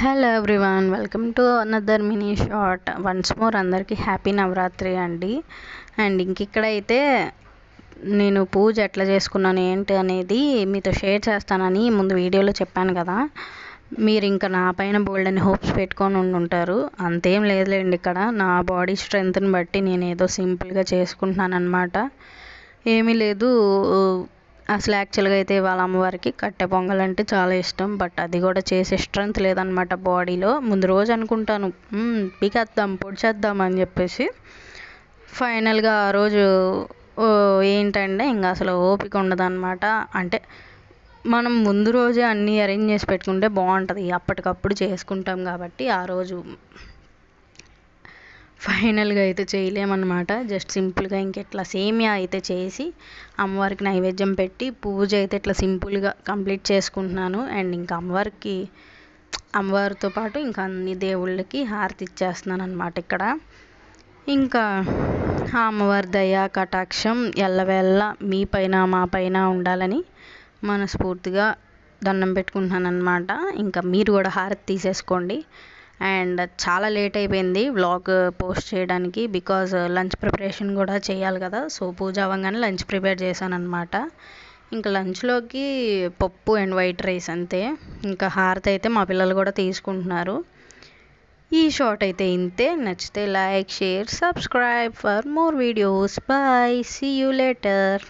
Hello everyone welcome to another mini short once more అందరికీ happy Navratri అండి. And ఇంకిక్కడైతే నేను పూజ ఎట్లా చేసుకున్నాను ఏంటి అనేది మీతో షేర్ చేస్తానని ముందు వీడియోలో చెప్పాను కదా. మీరు ఇంకా నా పైన బోల్డ్ అని హోప్స్ పెట్టుకొని ఉండుంటారు అంతేం లేదులేండి ఇక్కడ. నా బాడీ స్ట్రెంగ్త్ని బట్టి నేను ఏదో సింపుల్గా చేసుకుంటున్నాను అనమాట ఏమీ లేదు అసలు యాక్చువల్గా అయితే వాళ్ళ అమ్మవారికి కట్టె పొంగల్ అంటే చాలా ఇష్టం. బట్ అది కూడా చేసే స్ట్రెంగ్త్ లేదనమాట బాడీలో. ముందు రోజు అనుకుంటాను పీకేద్దాం పొడిచేద్దాం అని చెప్పేసి. ఫైనల్గా ఆ రోజు ఏంటంటే ఇంకా అసలు ఓపిక ఉండదన్నమాట. అంటే మనం ముందు రోజే అన్నీ అరేంజ్ చేసి పెట్టుకుంటే బాగుంటుంది. అప్పటికప్పుడు చేసుకుంటాం కాబట్టి ఆ రోజు ఫైనల్గా అయితే చేయలేమన్నమాట. జస్ట్ సింపుల్గా ఇంకెట్లా సేమియా అయితే చేసి అమ్మవారికి నైవేద్యం పెట్టి పూజ అయితే ఇట్లా సింపుల్గా కంప్లీట్ చేసుకుంటున్నాను. అండ్ ఇంకా అమ్మవారికి అమ్మవారితో పాటు ఇంకా అన్ని దేవుళ్ళకి హారతి ఇచ్చేస్తున్నాను అనమాట ఇక్కడ. ఇంకా ఆ అమ్మవారి దయ కటాక్షం ఎల్లవేళ్ళ మీ పైన మా పైన ఉండాలని మనస్ఫూర్తిగా దండం పెట్టుకుంటున్నాను అనమాట ఇంకా మీరు కూడా హారతి తీసేసుకోండి. అండ్ చాలా లేట్ అయిపోయింది వ్లాగ్ పోస్ట్ చేయడానికి బికాజ్ లంచ్ ప్రిపరేషన్ కూడా చేయాలి కదా. సో పూజ అవ్వగానే లంచ్ ప్రిపేర్ చేశాను అనమాట ఇంకా లంచ్లోకి పప్పు అండ్ వైట్ రైస్ అంతే. ఇంకా హారతి అయితే మా పిల్లలు కూడా తీసుకుంటున్నారు. ఈ షార్ట్ అయితే ఇంతే. నచ్చితే like share subscribe for more videos. Bye. See you later